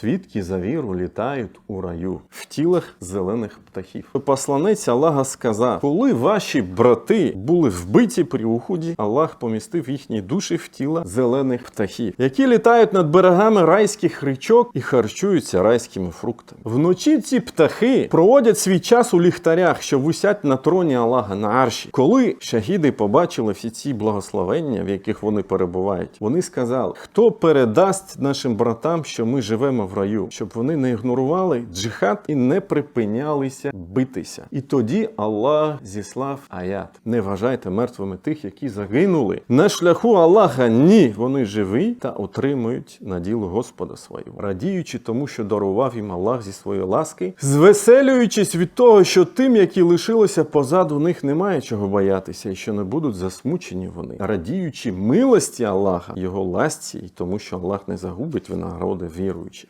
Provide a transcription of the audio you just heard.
Свідки за віру літають у раю в тілах зелених птахів. Посланець Аллаха сказав: коли ваші брати були вбиті при уході, Аллах помістив їхні душі в тіла зелених птахів, які літають над берегами райських річок і харчуються райськими фруктами. Вночі ці птахи проводять свій час у ліхтарях, що висять на троні Аллаха на арші. Коли шахіди побачили всі ці благословення, в яких вони перебувають, вони сказали: хто передасть нашим братам, що ми живемо в раю, щоб вони не ігнорували джихад і не припинялися битися. І тоді Аллах зіслав аят: не вважайте мертвими тих, які загинули на шляху Аллаха. Ні, вони живі та отримують наділу Господа свого, радіючи тому, що дарував їм Аллах зі своєї ласки, звеселюючись від того, що тим, які лишилися позаду них, немає чого боятися, і що не будуть засмучені вони, радіючи милості Аллаха, його ласці, і тому, що Аллах не загубить винагороди віруючих.